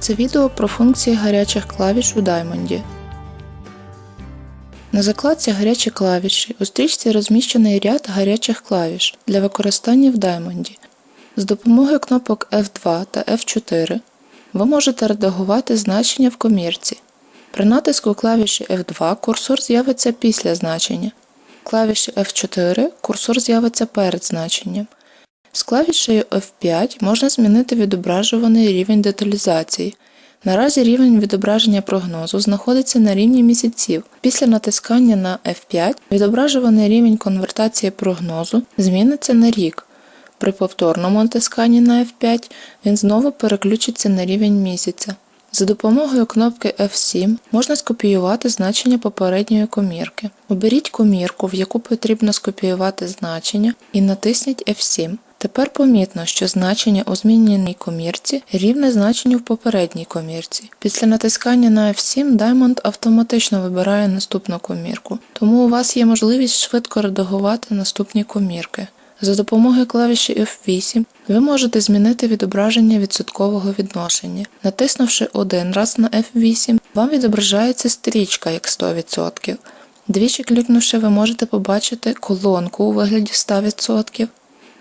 Це відео про функції гарячих клавіш у Diamond. На закладці Гарячі клавіші у стрічці розміщений ряд гарячих клавіш для використання в Diamond. З допомогою кнопок F2 та F4 ви можете редагувати значення в комірці. При натиску клавіші F2 курсор з'явиться після значення. Клавіші F4 курсор з'явиться перед значенням. З клавішею F5 можна змінити відображуваний рівень деталізації. Наразі рівень відображення прогнозу знаходиться на рівні місяців. Після натискання на F5 відображуваний рівень конвертації прогнозу зміниться на рік. При повторному натисканні на F5 він знову переключиться на рівень місяця. За допомогою кнопки F7 можна скопіювати значення попередньої комірки. Оберіть комірку, в яку потрібно скопіювати значення, і натисніть F7. Тепер помітно, що значення у зміненій комірці рівне значенню в попередній комірці. Після натискання на F7 Diamond автоматично вибирає наступну комірку, тому у вас є можливість швидко редагувати наступні комірки. За допомогою клавіші F8 ви можете змінити відображення відсоткового відношення. Натиснувши один раз на F8, вам відображається стрічка як 100%. Двічі клікнувши, ви можете побачити колонку у вигляді 100%.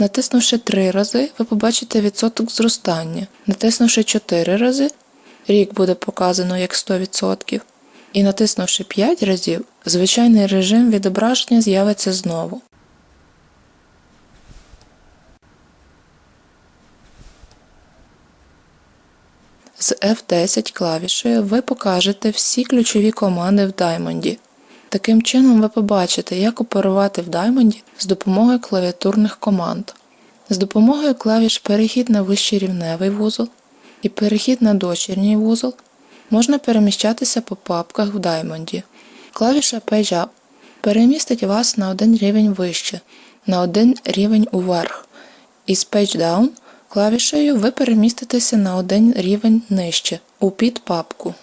Натиснувши 3 рази, ви побачите відсоток зростання. Натиснувши 4 рази, рік буде показано як 100%. І натиснувши 5 разів, звичайний режим відображення з'явиться знову. З F10 клавішею ви покажете всі ключові команди в Diamond. Таким чином ви побачите, як оперувати в Diamond з допомогою клавіатурних команд. З допомогою клавіш перехід на вищий рівневий вузол і перехід на дочірній вузол можна переміщатися по папках в Diamond. Клавіша Page Up перемістить вас на один рівень вище, на один рівень уверх. Із Page Down клавішею ви переміститеся на один рівень нижче у підпапку.